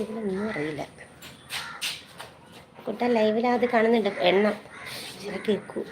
ഇതിലൊന്നും അറിയില്ല. കുട്ട അത് കാണുന്നുണ്ട്. എണ്ണം. ശരി കേൾക്കൂ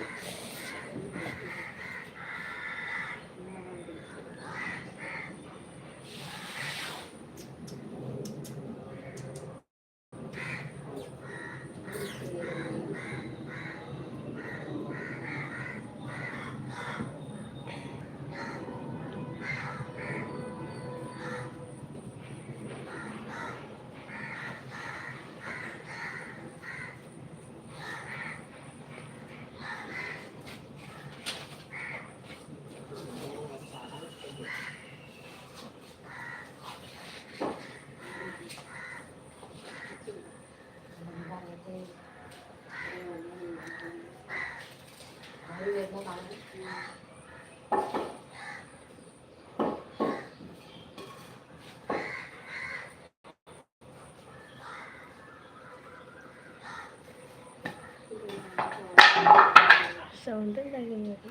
സൗണ്ട് ഉണ്ടാക്കുന്നത്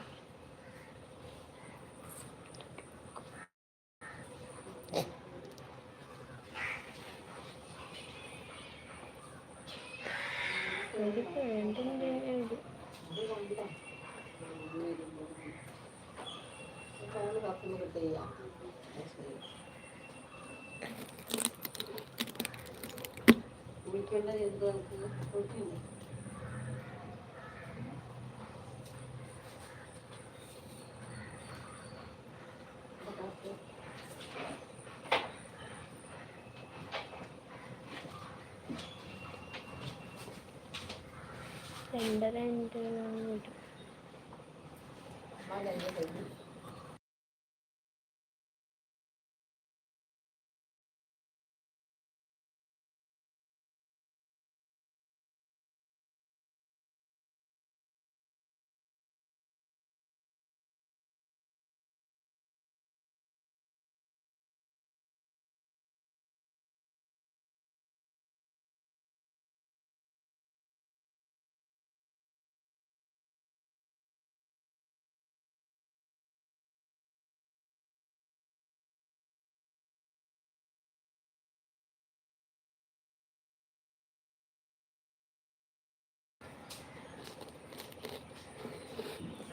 എനിക്ക് വേണ്ടുന്നുണ്ട് രണ്ടര രണ്ട് വരും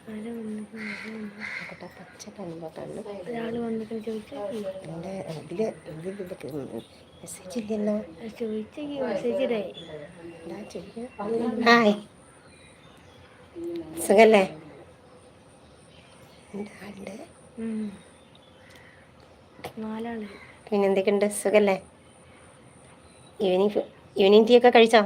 ആരാ വന്നിട്ട് കുട്ട പച്ച കണ്ണുമ്പോ കണ്ണു? ഒരാൾ വന്നിട്ട് ചോദിച്ചാൽ എന്റെ ഇതിൽ ഇതിൽ മെസ്സേജ് ഇല്ലല്ലോ. ചോദിച്ചെങ്കിൽ മെസ്സേജ് ഇടായി എന്താ ചെയ്യുക? ഹായ്. സുഖല്ലേ? എന്റെ ആളുണ്ട് ഉം. നാലാൾ. പിന്നെ എന്തൊക്കെയുണ്ട് സുഖല്ലേ? ഈവനിങ് ഈവനിങ് ടീ ഒക്കെ കഴിച്ചോ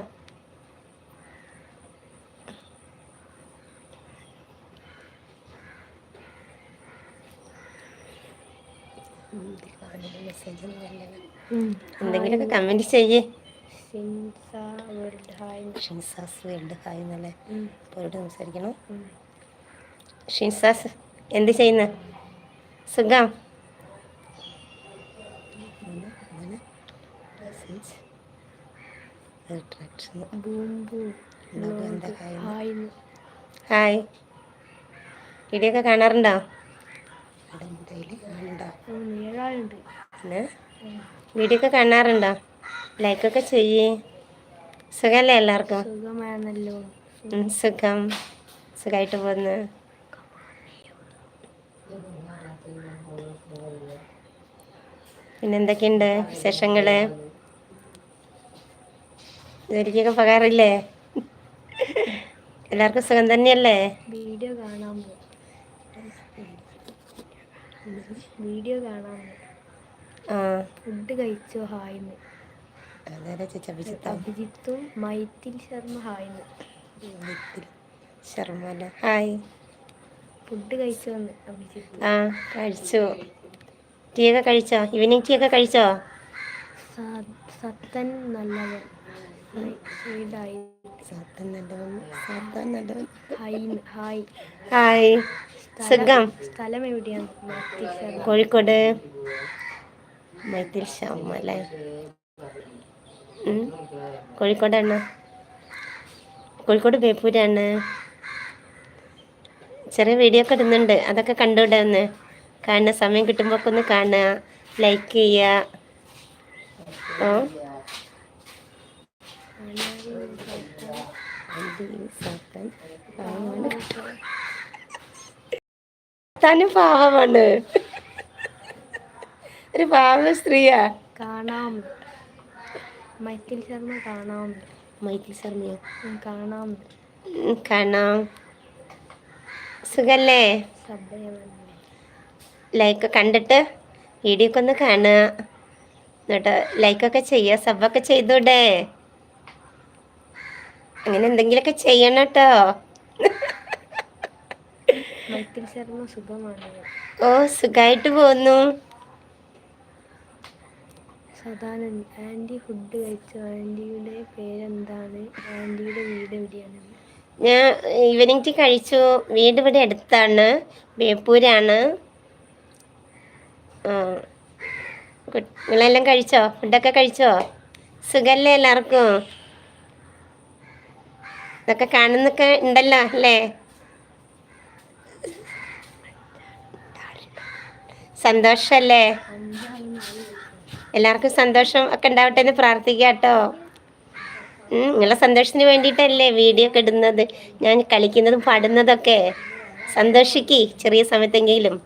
മെസ്സേജ് ഒന്നും വരില്ല ഉം. എന്തെങ്കിലുമൊക്കെ കമന്റ് ചെയ്യേ. സിൻസ വേൾഡ് ഹായ് ഷിൻസാസ് വേൾഡ് ഹായ് എന്നല്ലേ? ഉം. അവരോട് സംസാരിക്കണം ഉം. ഷിൻസാസ് എന്ത് ചെയ്യുന്ന? സുഖം. ഹായ് ഇടിയൊക്കെ കാണാറുണ്ടോ? ഏഴാളുണ്ട്. പിന്നെ വീഡിയോ ഒക്കെ കാണാറുണ്ടോ? ലൈക്കൊക്കെ ചെയ്യേ. സുഖല്ലേ എല്ലാവർക്കും? സുഖമാണല്ലോ. സുഖം. സുഖമായിട്ട് പോകുന്നു പിന്നെന്തൊക്കെയുണ്ട് വിശേഷങ്ങൾ? ജോലിക്കൊക്കെ പകാറില്ലേ? എല്ലാവർക്കും സുഖം തന്നെയല്ലേ? വീഡിയോ കാണാൻ വീഡിയോ കാണാൻ ഫുഡ് കഴിച്ചോ ഹായ് നേരെ ചേച്ചി അഭിജിത്ത് അഭിജിത്തും മൈത്തിൽ ശർമ്മ ഹായ് എന്ന്. ശർമ്മ അല്ലേ? ഹായ്. ഫുഡ് കഴിച്ചോ അഭിജിത്ത്. ആ കഴിച്ചു. ടീ ഒക്കെ കഴിച്ചോ? ഈവനിങ് ടീ ഒക്കെ കഴിച്ചോ സത്തൻ നല്ലവൻ. സാത്താൻ നല്ലവൻ സത്തൻ നല്ലവൻ. Hi hi. ഹായ്. സുഖം? സ്ഥലം എവിടെയാണ് മൈത്തിൽ ശർമ്മ. കോഴിക്കോട്. മൈത്തിൽ ശ്യാമ അല്ലേ. കോഴിക്കോടാണ് കോഴിക്കോട് ബേപ്പൂരാണ് ചെറിയ വീഡിയോ ഒക്കെ ഇടുന്നുണ്ട്. അതൊക്കെ കണ്ടുവിടെ ഒന്ന്. കാണുക സമയം കിട്ടുമ്പോൾ ഒക്കെ ഒന്ന് കാണുക. ലൈക്ക് ചെയ്യുക. ഓ താനും പാവമാണ്. ഒരു പാവ സ്ത്രീയാ. കാണാം. മൈക്കിൾ ശർമ്മ കാണാം. മൈക്കിൾ ശർമ്മയോ? കാണാം. കാണാം. സുഖല്ലേ? ലൈക്ക് കണ്ടിട്ട് വീഡിയോ ഒക്കെ ഒന്ന് കാണുക. എന്നിട്ട് ലൈക്കൊക്കെ ചെയ്യുക സബ്ബൊക്കെ ചെയ്തൂടെ. അങ്ങനെ എന്തെങ്കിലുമൊക്കെ ചെയ്യണം കേട്ടോ ഓ സുഖമായിട്ട് പോകുന്നു സദാനന്ദ് ആന്റി ഫുഡ് കഴിച്ചു. ആന്റിയുടെ പേരെന്താണ്? ആന്റിയുടെ വീട് എവിടെയാണ്? ഞാൻ ഈവനിങ് ടീ കഴിച്ചു. വീട് ഇവിടെ അടുത്താണ്. ബേപ്പൂരാണ്. നിങ്ങളെല്ലാം കഴിച്ചോ? ഫുഡൊക്കെ കഴിച്ചോ? സുഖല്ലേ എല്ലാവർക്കും? ഇതൊക്കെ കാണുന്നൊക്കെ ഉണ്ടല്ലോ അല്ലേ? സന്തോഷല്ലേ? എല്ലാവർക്കും സന്തോഷം ഒക്കെ ഉണ്ടാവട്ടെ എന്ന് പ്രാർത്ഥിക്കുക കേട്ടോ. നിങ്ങളെ സന്തോഷത്തിന് വേണ്ടിയിട്ടല്ലേ വീഡിയോ ഒക്കെ ഇടുന്നത്? ഞാൻ കളിക്കുന്നതും പാടുന്നതൊക്കെ. സന്തോഷിക്ക് ചെറിയ സമയത്തെങ്കിലും.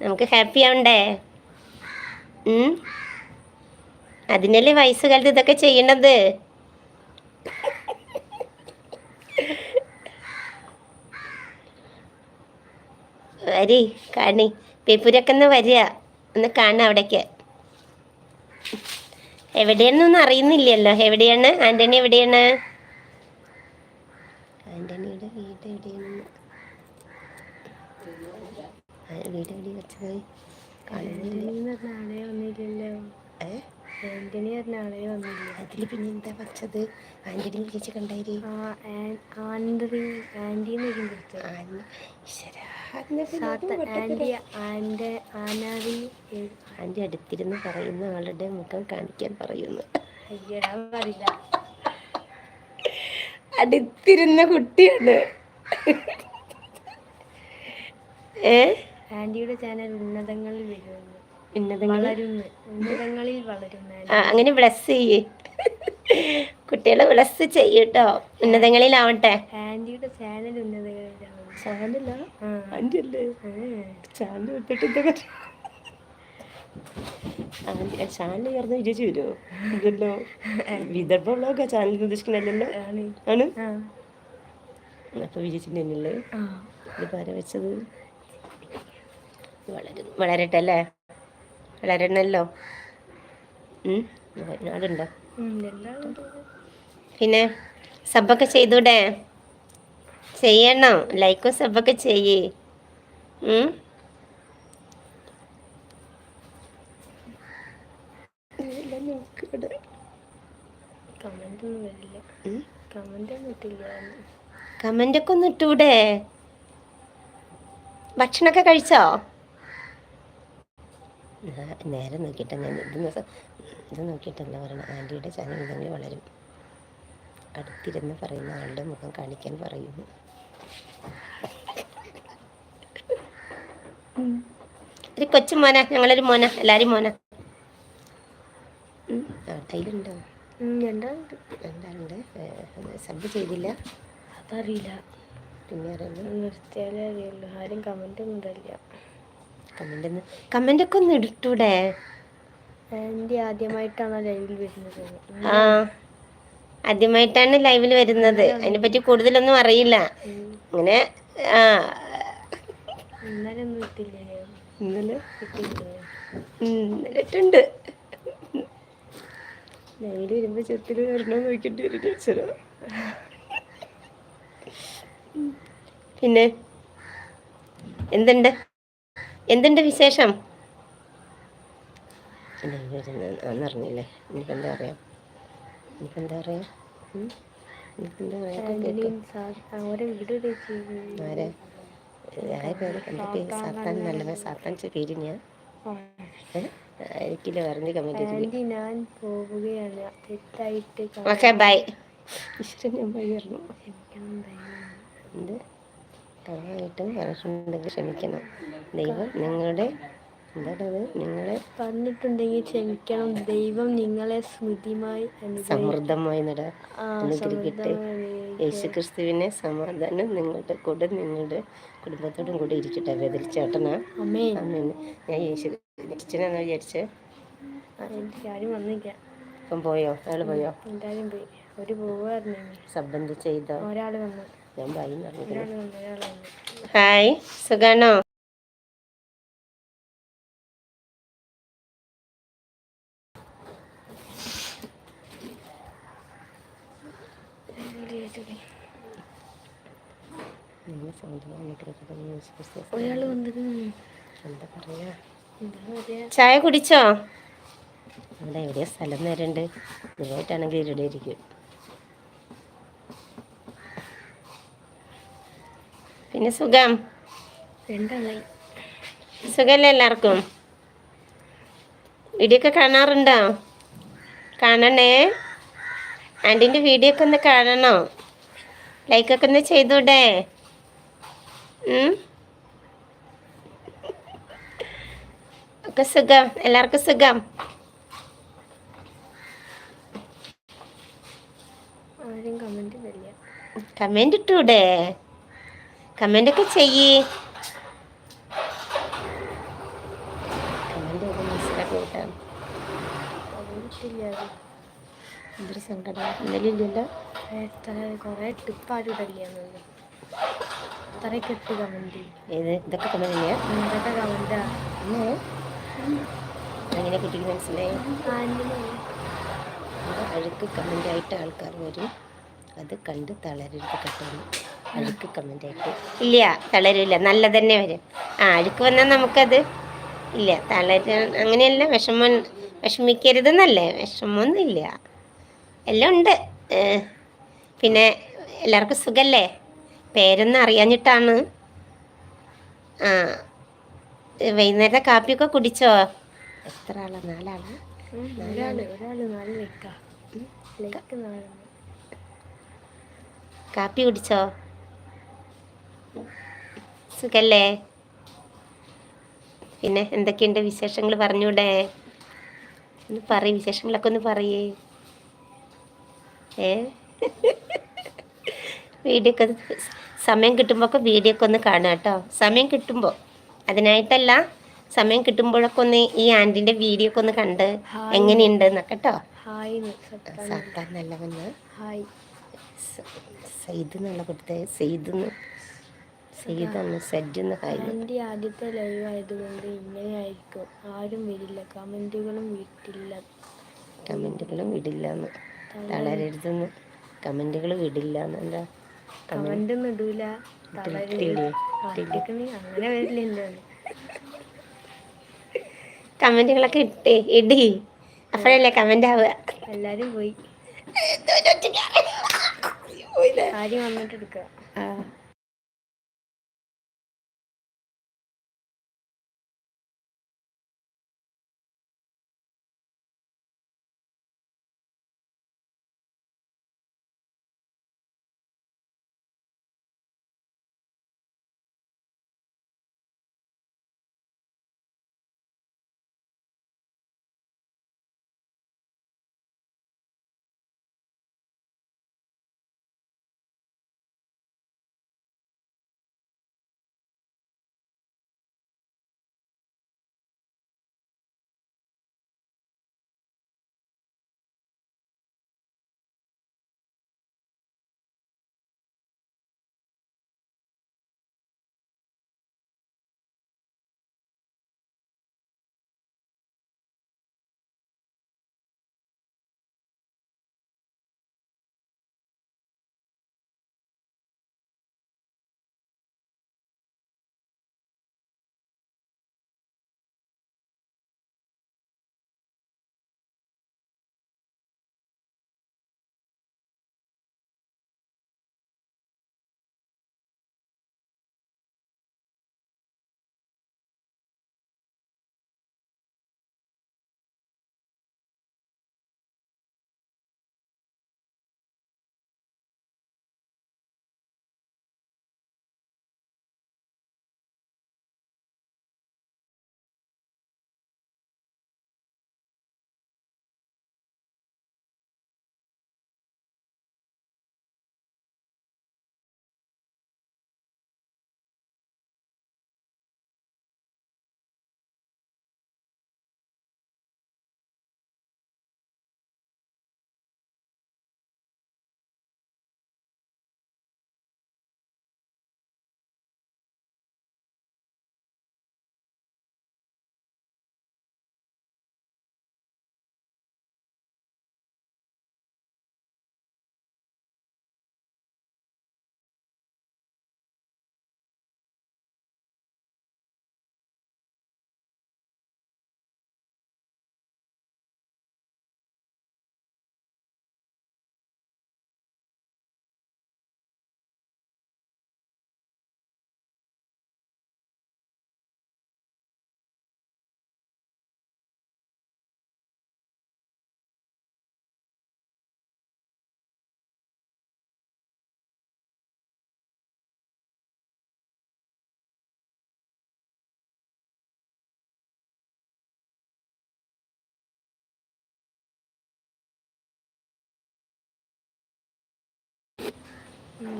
നമുക്ക് ഹാപ്പി ആവണ്ടേ? അതിനല്ലേ വയസ്സുകാലത്ത് ഇതൊക്കെ ചെയ്യണത്? വരി കാണി. പേപ്പൂരൊക്കെ ഒന്ന് വരിക. ഒന്ന് കാണാം അവിടേക്ക്. എവിടെയാണെന്നൊന്നും അറിയുന്നില്ലല്ലോ. എവിടെയാണ്? ആന്റണി എവിടെയാണ്? ആന്റണിയുടെ വീട് എവിടെയാണ് വീട് എവിടെ വെച്ചത്? കാണുന്നില്ല. ആന്റണി പറഞ്ഞ ആളെ വന്നില്ല? അതിൽ പിന്നെ എന്താ വെച്ചത് ആന്റണി വിളിച്ച് കണ്ടായി ആ ആൻ- ആൻഡ്രി ആന്റിന്ന് വിളിച്ചത്. സാത്ത ആന്റി ആൻഡ് ആനാറി എ- ആന്റി അടുത്തിരുന്ന് പറയുന്ന ആളുടെ മുഖം കാണിക്കാൻ പറയുന്നു. അയ്യടാ പറയില്ല. അടുത്തിരുന്ന കുട്ടിയാണ്. ഏ? ആന്റിയുടെ ചാനൽ ഉന്നതങ്ങളിൽ വരുന്നു. അങ്ങനെ ബ്ലസ് ചെയ്യേ. കുട്ടികളെ ബ്ലസ് ചെയ്യട്ടോ ഉന്നതങ്ങളിലാവട്ടെ. ആന്റിയുടെ ചാനൽ ചാനല? ആന്റി അല്ലേ. ചാനൽ വിട്ടിട്ട് ചാനൽ വിജയിച്ചു വരുമോ ഇല്ലല്ലോ. വിദർഭ വ്ളോഗാ ചാനൽ ഉദ്ദേശിക്കണല്ലോ ആണ്. അപ്പൊ വിജയിച്ചിട്ടുണ്ടല്ലേ ആ. ഇത് പാര വെച്ചത്. വളരുന്നു. വളരട്ടെ അല്ലേ? വളരണല്ലോ ഉം, പിന്നെ സബൊക്കെ ചെയ്തൂടെ? ചെയ്യണം. ലൈക്കും സബൊക്കെ ചെയ്യേ. കമന്റൊക്കെ. കമന്റ് ഒന്നും ഒക്കെ ഇട്ടൂടെ? ഭക്ഷണമൊക്കെ കഴിച്ചോ? നേരെ നോക്കിയിട്ട് ഞാൻ ഇത് ഇത് നോക്കിയിട്ടല്ല പറയണം. ആന്റിയുടെ ചാനൽ ഇതെങ്കിലും വളരും. അടുത്തിരുന്ന് പറയുന്ന ആളുടെ മുഖം കാണിക്കാൻ പറയുന്നു. ഒരു കൊച്ചു മോന. ഞങ്ങളൊരു മോന. എല്ലാരും മോന. അതിലുണ്ടോ രണ്ടാളുണ്ട്. സബ് ചെയ്തില്ല. അതറിയില്ല. പിന്നെ അറിയില്ല നിർത്തിയാലേ അറിയുള്ളൂ. ആരും കമന്റ് ഒന്നും ഇടില്ല കമന്റ് ഒന്ന് കമന്റ് ഒക്കെ ഒന്ന് ഇട്ടൂടെ ആദ്യമായിട്ടാണോ ലൈവിൽ വരുന്നത്? ആ ആദ്യമായിട്ടാണ് ലൈവിൽ വരുന്നത്. അതിനെ പറ്റി കൂടുതലൊന്നും അറിയില്ല. അങ്ങനെ ആ. ഇന്നലെ ഇന്നലെ? ഇട്ടുണ്ട്. ലൈവിൽ വരുമ്പോ ചെത്തിൽ വരണോ നോക്കിട്ട് വരും ടീച്ചറോ പിന്നെ? എന്തുണ്ട്? എന്തുണ്ട് വിശേഷം? ഇനിയിപ്പോൾ എന്താ പറയാ? എന്താ പറയാ? ആരെ? ആയ പേര്? എന്റെ സാത്താൻ സാത്താൻ കമന്റ് ഞാൻ പോവുകയാണ്. തെറ്റായിട്ട് ഓക്കെ ബൈ. ഈശ്വരൻ ഞാൻ ബൈ പറഞ്ഞു. എന്ത്? കളവായിട്ടും പറഞ്ഞിട്ടുണ്ടെങ്കിൽ ക്ഷമിക്കണം. ദൈവം നിങ്ങളുടെ എന്താണത് നിങ്ങളെ പറഞ്ഞിട്ടുണ്ടെങ്കിൽ ക്ഷമിക്കണം. ദൈവം നിങ്ങളെ സ്മൃതിമായി സമൃദ്ധമായി നട അനുഗ്രഹിക്കട്ടെ. യേശു ക്രിസ്തുവിനെ സമാധാനം നിങ്ങളുടെ കൂടെ നിങ്ങളുടെ കുടുംബത്തോടും കൂടെ ഇരിക്കട്ടെ. വേദൽ ചേട്ടനാ അമ്മേ. അമ്മേ ഞാൻ യേശു അച്ഛനാന്ന് വിചാരിച്ചേ കാര്യം വന്നില്ല. ഇപ്പം പോയോ? അയാൾ പോയോ? എന്തായാലും പോയി. ഒരു പോവായിരുന്നു സംബന്ധം ചെയ്തോ ഒരാൾ വന്നു. ഞാൻ ഹായ് സുഖാണോ? ചായ കുടിച്ചോ? അവിടെ എവിടെയാ സ്ഥലം നേരണ്ട്. നിങ്ങളായിട്ടാണെങ്കിൽ ഇവിടെ ഇരിക്കും. പിന്നെ സുഖം? സുഖല്ലേ സുഖമല്ലേ എല്ലാവർക്കും? വീഡിയോ ഒക്കെ കാണാറുണ്ടോ? കാണണേ? ആന്റിന്റെ വീഡിയോ ഒക്കെ ഒന്ന് കാണണോ. ലൈക്കൊക്കെ ഒന്ന് ചെയ്തൂടെ? ഒക്കെ സുഖം? എല്ലാവർക്കും സുഖം? ആരും കമന്റ് ഇല്ല കമന്റ് ഇട്ടൂടെ? കമന്റ് ഒക്കെ ചെയ്യ്. കമന്റ് ചെയ്ത് മനസ്സിലാക്കി വിട്ടാൽ കമന്റില്ല എന്തൊരു സങ്കടം. ഇന്നലെ ഇല്ലല്ലോ? കുറേ ടിപ്പാരും ഇടല്ലേ അത്രയൊക്കെ ഇട്ട് കമന്റ് ഏത്? ഇതൊക്കെ ചെയ്യാം. അങ്ങനെ കുട്ടിക്ക് മനസ്സിലായി? അഴുക്ക് കമന്റായിട്ട് ആൾക്കാർ വരും. അത് കണ്ട് തളരരുത് കേട്ടോ. അഴുക്ക് കമന്റായിട്ട് ഇല്ല തളരില്ല നല്ല തന്നെ വരും. ആ അഴുക്ക് വന്നാൽ നമുക്കത് ഇല്ല. തളര അങ്ങനെയല്ല. വിഷമം വിഷമിക്കരുതെന്നല്ലേ. വിഷമമൊന്നും ഇല്ല എല്ലാം ഉണ്ട്. പിന്നെ എല്ലാവർക്കും സുഖല്ലേ? പേരൊന്നും അറിയാഞ്ഞിട്ടാണ്. ആ വൈകുന്നേരത്തെ കാപ്പിയൊക്കെ കുടിച്ചോ? എത്ര ആളാ? നാലാളാ? കാപ്പി കുടിച്ചോ? സുഖല്ലേ? പിന്നെ എന്തൊക്കെയുണ്ട് വിശേഷങ്ങൾ പറഞ്ഞൂടെ? ഒന്ന് പറയ് വിശേഷങ്ങളൊക്കെ ഒന്ന് പറയേ. ഏ? വീഡിയോ ഒക്കെ സമയം കിട്ടുമ്പോൾ ഒക്കെ വീഡിയോ ഒക്കെ ഒന്ന് കാണുക കേട്ടോ. സമയം കിട്ടുമ്പോൾ അതിനായിട്ടല്ല സമയം കിട്ടുമ്പോഴൊക്കെ ഒന്ന് ഈ ആന്റിന്റെ വീഡിയോ ഒക്കെ ഒന്ന് കണ്ട് എങ്ങനെയുണ്ട് എന്നൊക്കെ കേട്ടോ. സാത്താൻ നല്ലവന്ന് ഹായ്. സെയ്ത് എന്നുള്ള കൊടുത്തത് സെയ്തെന്ന് സെയ്താണ് സെഡ്ന്ന് കാര്യം എന്റെ ആദ്യത്തെ ലൈവ് ആയതുകൊണ്ട് ഇങ്ങനെയായിരിക്കും. ആരും വരില്ല കമന്റുകളും വിട്ടില്ല. കമന്റുകളും വിടില്ല എന്ന് തളരരുതെന്ന്. കമന്റുകൾ വിടില്ല എന്നെന്താ കമന്റ് ഒന്നും ഇടൂല. അങ്ങനെ വരില്ലല്ലോ കമന്റുകളൊക്കെ ഇട്ട്. ഇടി. അപ്പോഴല്ലേ കമന്റ് ആവുക എല്ലാരും പോയി. ആരും വന്നിട്ട് എടുക്കുക?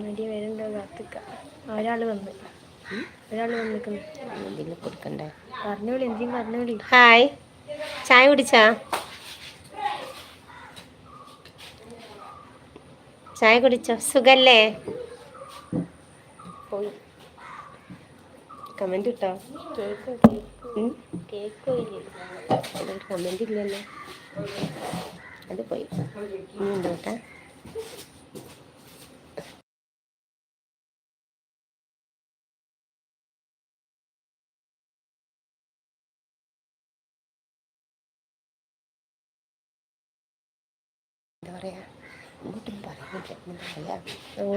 മടി വരുന്നുണ്ടോ കാത്തിക്ക ഒരാൾ വന്ന്. ഒരാൾ വന്നിക്കുന്നു എന്തെങ്കിലും കൊടുക്കണ്ടേ? പറഞ്ഞോളി എന്തെങ്കിലും പറഞ്ഞോളി. ഹായ്. ചായ കുടിച്ചാ? ചായ കുടിച്ചോ? സുഖല്ലേ? പോയി. കമന്റ് ഇട്ടോ? കേക്ക് കമന്റ് ഇല്ലല്ലോ. അത് പോയി. ഇനി ഉണ്ട്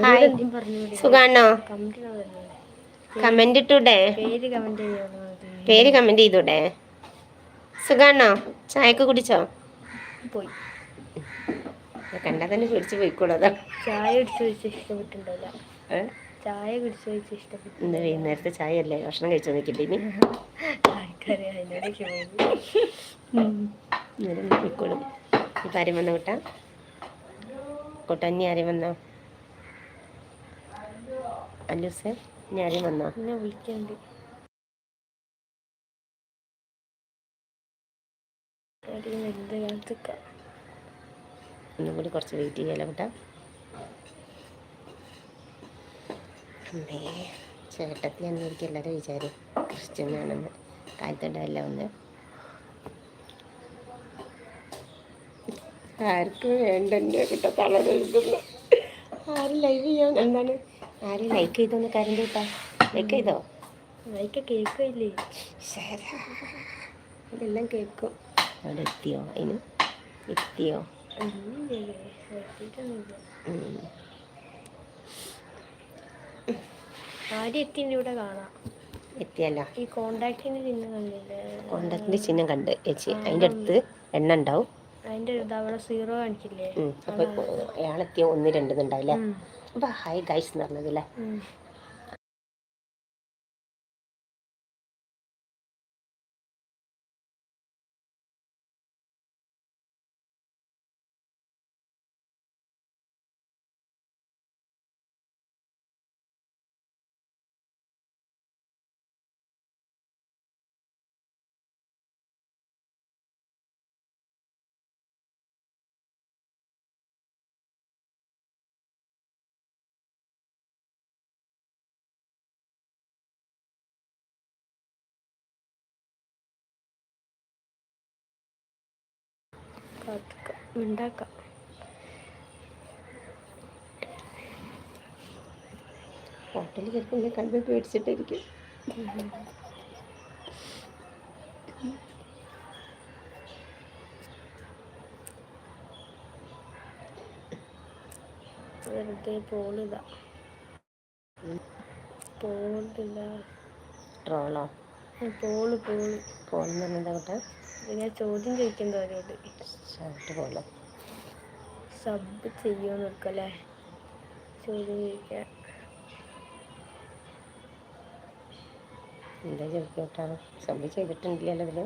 ഹായ്. സുഖാണോ? കമന്റ് ഇട്ടൂടെ? പേര് കമന്റ് ചെയ്തൂടെ? സുഖാണോ? ചായക്ക് കുടിച്ചോ? പോയി. കണ്ടാ തന്നെ പിടിച്ച് പോയിക്കൂടാ ചായ കുടിച്ച് വെച്ച് ചായ കുടിച്ച് ഇഷ്ടപ്പെട്ടു ഇന്ന് വൈകുന്നേരത്തെ ചായ അല്ലേ ഭക്ഷണം കഴിച്ചു നിൽക്കില്ല ഇനി? ഇന്നലെ പോയിക്കോളും. ഇപ്പം ആരും വന്നോ കൂട്ടാ? കൂട്ടാ ഇനി ആരും വന്നോ? അല്ലൂസേ ഇനി ആരും വന്നോ? എന്നെ വിളിക്കണ്ട്. ഒന്നുകൂടി ഒന്നും കൂടി കുറച്ച് വെയിറ്റ് ചെയ്യാലോ കേട്ടാ? അമ്മേ ചേട്ടത്തി അന്നേരിക്കും എല്ലാവരും വിചാരം ക്രിസ്ത്യൻ ആണെന്ന്. കാലത്തണ്ടല്ല ഒന്ന്. ആർക്കും വേണ്ട എന്റെ കിട്ട തളരെഴുതുന്നു ആരും ലൈവ് ചെയ്യാൻ എന്താണ്? ആരും ലൈക്ക് ചെയ്തോന്ന് കരണ്ട് കിട്ടാ ലൈക്ക് ചെയ്തോ? ലൈക്ക് കേൾക്കില്ലേ ഇതെല്ലാം കേൾക്കും. അവിടെ എത്തിയോ? അതിന് എത്തിയോ. ആദ്യം എത്തിന്റെ ഇവിടെ കാണാം. എത്തിയല്ലോ. ഈ കോണ്ടാക്ടിന്റെ ചിഹ്നം കണ്ടില്ലേ? കോണ്ടാക്ടിന്റെ ചിഹ്നം കണ്ട്. ചേച്ചി അതിന്റെ അടുത്ത് എണ്ണ ഉണ്ടാവും. അതിന്റെ ഒരു അവിടെ സീറോ കാണിക്കില്ലേ? അപ്പൊ അയാളെത്തിയ ഒന്ന് രണ്ടുന്നുണ്ടായില്ലേ അപ്പൊ ഹായ് ഗൈസ് എന്ന് പറഞ്ഞതല്ലേ? ഉം. കാത്തിക്ക ഉണ്ടാക്കാം ഹോട്ടലിൽ ചിലപ്പോൾ കണ്ട് പേടിച്ചിട്ടായിരിക്കും. വെറുതെ പോളില്ല പോണില്ല ട്രോളോ? Paul Paul. പറഞ്ഞാൽ കേട്ടാ ഞാൻ ചോദ്യം ചോദിക്കുന്നത് അവരോട് സബ് ചെയ്യുമോ നോക്കല്ലേ ചോദ്യം ചോദിക്കാൻ. എന്താ ചോദിക്കട്ടാ സബ് ചെയ്തിട്ടുണ്ടല്ലോ ഇതിൽ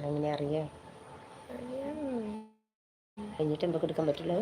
അങ്ങനെ അറിയാം. കഴിഞ്ഞിട്ട് നമുക്ക് എടുക്കാൻ പറ്റുള്ളൂ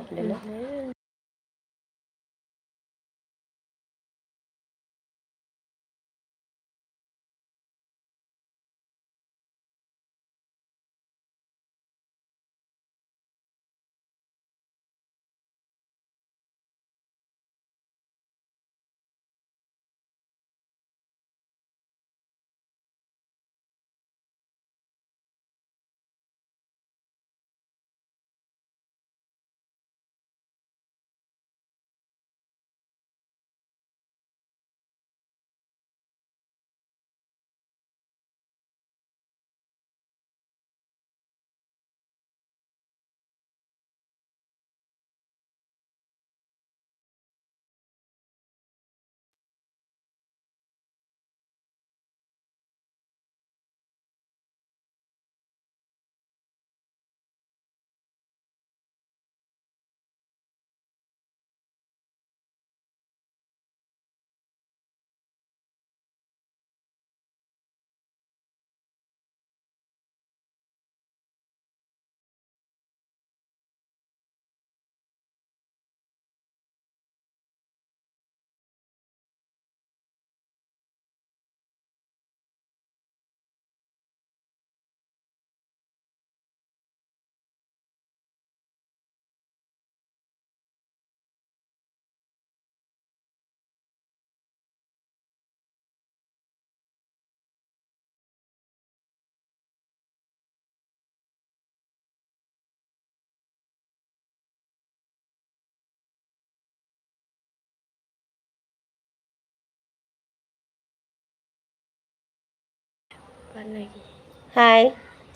ഹായ്.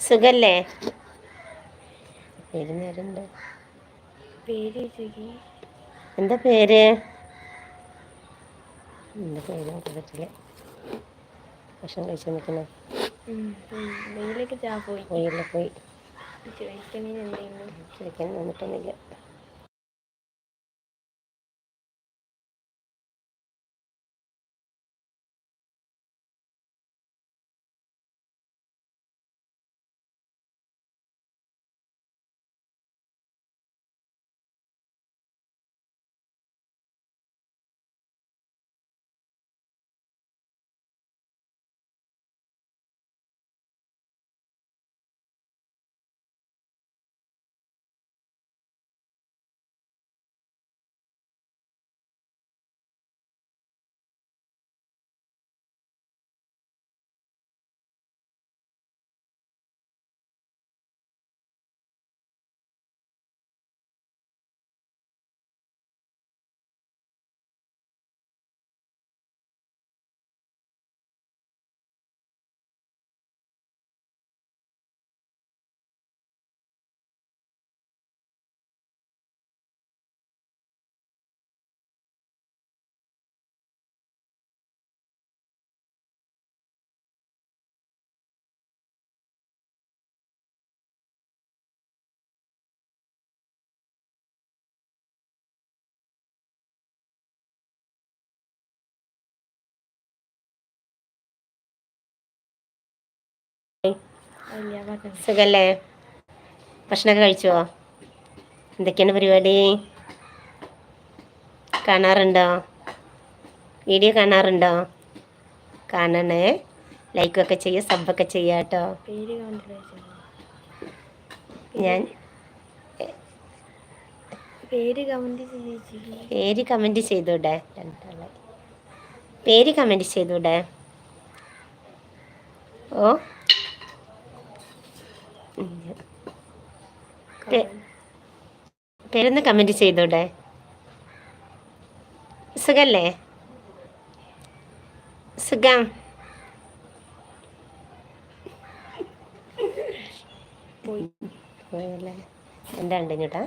സുഖല്ലേ? എന്താ പേര്? എന്താ പേര് പറ്റില്ല. ഭക്ഷണം കഴിച്ചു നിൽക്കണേ വെയിലൊക്കെ പോയി. ചോദിക്കാൻ വന്നിട്ടൊന്നുമില്ല. സുഖല്ലേ? ഭക്ഷണമൊക്കെ കഴിച്ചോ? എന്തൊക്കെയാണ് പരിപാടി? കാണാറുണ്ടോ? വീഡിയോ കാണാറുണ്ടോ? കാണണേ. ലൈക്കൊക്കെ ചെയ്യുക സബ്ബൊക്കെ ചെയ്യുക കേട്ടോ പേര് കണ്ടില്ല ഞാൻ പേര് കമന്റ് ചെയ്തൂടെ? രണ്ടാളെ. പേര് കമന്റ് ചെയ്തൂടെ? ഓ പേരൊന്ന് കമന്റ് ചെയ്തോടെ. സുഖല്ലേ? സുഖം. പോയല്ലേ? എന്താ ഉണ്ട് ചേട്ടാ